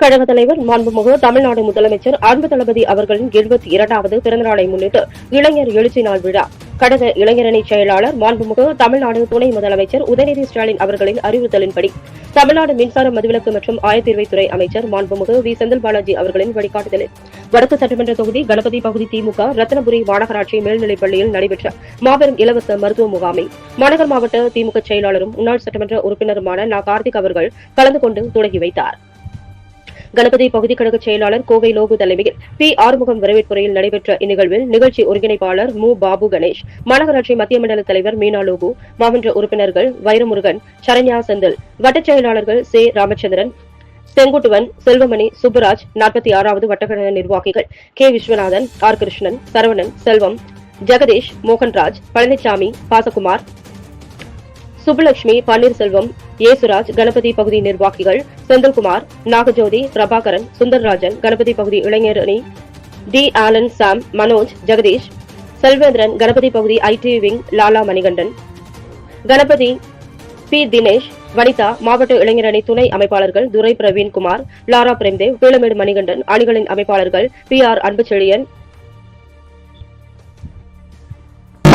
கழக தலைவர் மாண்புமிகு தமிழ்நாடு முதலமைச்சர் அன்பு தளபதி அவர்களின் எழுபத்தி இரண்டாவது பிறந்தநாளை முன்னிட்டு இளைஞர் எழுச்சி நாள் விழா. கடக இளைஞரணி செயலாளர் மாண்புமிகு தமிழ்நாடு துணை முதலமைச்சர் உதயநிதி ஸ்டாலின் அவர்களின் அறிவுறுத்தலின்படி தமிழ்நாடு மின்சார மதுவிலக்கு மற்றும் ஆயத்தீர்வைத்துறை அமைச்சர் மாண்புமிகு வி. செந்தில் பாலாஜி அவர்களின் வழிகாட்டுதலில் வடக்கு சட்டமன்ற தொகுதி கணபதி பகுதி திமுக ரத்னபுரி மாநகராட்சி மேல்நிலைப்பள்ளியில் நடைபெற்ற மாபெரும் இலவச மருத்துவ முகாமை மாநகர் மாவட்ட திமுக செயலாளரும் முன்னாள் சட்டமன்ற உறுப்பினருமான நா. கார்த்திக் அவர்கள் கலந்து கொண்டு தொடங்கி வைத்தார். கணபதி பகுதி கழக செயலாளர் கோவை லோகு தலைமையில் பி ஆறுமுகம் வரவேற்புரையில் நடைபெற்ற இந்நிகழ்வில் நிகழ்ச்சி ஒருங்கிணைப்பாளர் மு. பாபு கணேஷ் மாநகராட்சி மத்திய மண்டல தலைவர் மீனா லோகு மாமன்ற உறுப்பினர்கள் வைரமுருகன் சரண்யா செந்தில் வட்டச் செயலாளர்கள் சே. ராமச்சந்திரன் செங்குட்டுவன் செல்வமணி சுப்புராஜ் நாற்பத்தி ஆறாவது வட்டக்கழக நிர்வாகிகள் கே. விஸ்வநாதன் ஆர். கிருஷ்ணன் சரவணன் செல்வம் ஜெகதீஷ் மோகன்ராஜ் பழனிசாமி பாசகுமார் சுப்புலட்சுமி பன்னீர்செல்வம் ஏசுராஜ் கணபதி பகுதி நிர்வாகிகள் செந்தில்குமார் நாகஜோதி பிரபாகரன் சுந்தர்ராஜன் கணபதி பகுதி இளைஞர் அணி T. Alan Sam Manoj Jagadeesh Selvendran Ganapathy பகுதி IT wing Lala Manikandan. Ganapathy P. Dinesh Vanitha மாவட்ட இளைஞரணி துணை அமைப்பாளர்கள் துரை பிரவீன்குமார் லாரா பிரேம்தேவ் பீளமேடு மணிகண்டன் அணிகளின் அமைப்பாளர்கள் P. R. Anbuchezhiyan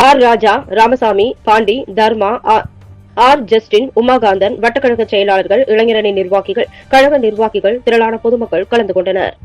R. Raja Ramasamy Pandi Dharma R. Justin Umakanthan வட்டக்கழக செயலாளர்கள் இளைஞரணி நிர்வாகிகள் கழக நிர்வாகிகள் திரளான பொதுமக்கள் கலந்து கொண்டனர்.